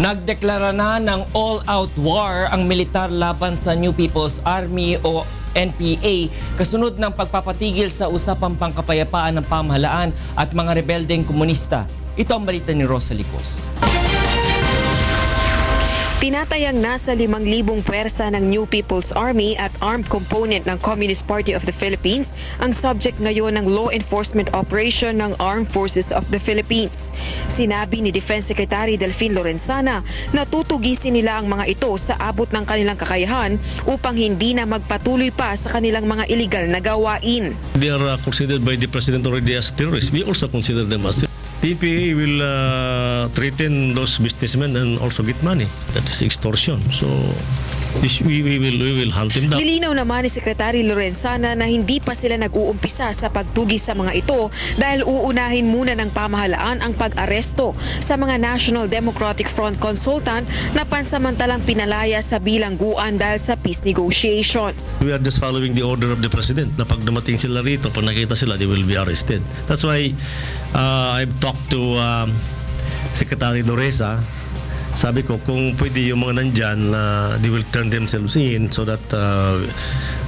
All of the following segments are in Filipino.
Nagdeklara na ng all-out war ang militar laban sa New People's Army o NPA kasunod ng pagpapatigil sa usapang pangkapayapaan ng pamahalaan at mga rebeldeng komunista. Ito ang balita ni Rosalie Cos. Tinatayang nasa 5,000 pwersa ng New People's Army at armed component ng Communist Party of the Philippines ang subject ngayon ng law enforcement operation ng Armed Forces of the Philippines. Sinabi ni Defense Secretary Delfin Lorenzana na tutugisin nila ang mga ito sa abot ng kanilang kakayahan upang hindi na magpatuloy pa sa kanilang mga illegal na gawain. They are uh, considered by the president already as terrorists. We also consider them as terrorists. TPA will uh, threaten those businessmen and also get money. That's extortion. So we, we will we will hunt them down. Nilinaw naman ni Secretary Lorenzana na hindi pa sila nag-uumpisa sa pagtugis sa mga ito dahil uunahin muna ng pamahalaan ang pag-aresto sa mga National Democratic Front consultant na pansamantalang pinalaya sa bilangguan dahil sa peace negotiations. We are just following the order of the president na pag dumating sila rito, pag nakita sila, they will be arrested. That's why uh, I've talked to um, Secretary Doresa. Sabi ko, kung pwede yung mga nandyan, uh, they will turn themselves in so that uh,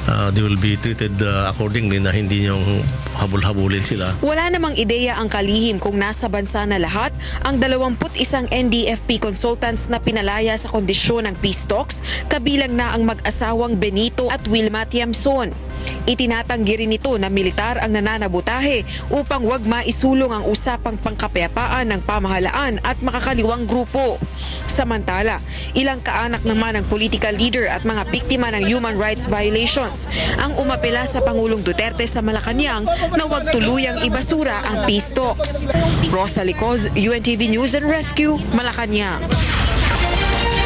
uh, they will be treated uh, accordingly na hindi yung habol-habulin sila. Wala namang ideya ang kalihim kung nasa bansa na lahat ang 21 NDFP consultants na pinalaya sa kondisyon ng peace talks, kabilang na ang mag-asawang Benito at Wilma Tiamson. Itinatanggi rin nito na militar ang nananabutahe upang wag maisulong ang usapang pangkapayapaan ng pamahalaan at makakaliwang grupo. Samantala, ilang kaanak naman ng political leader at mga biktima ng human rights violations ang umapela sa Pangulong Duterte sa Malacanang na wag tuluyang ibasura ang peace talks. Rosa Licoz, UNTV News and Rescue, Malacanang.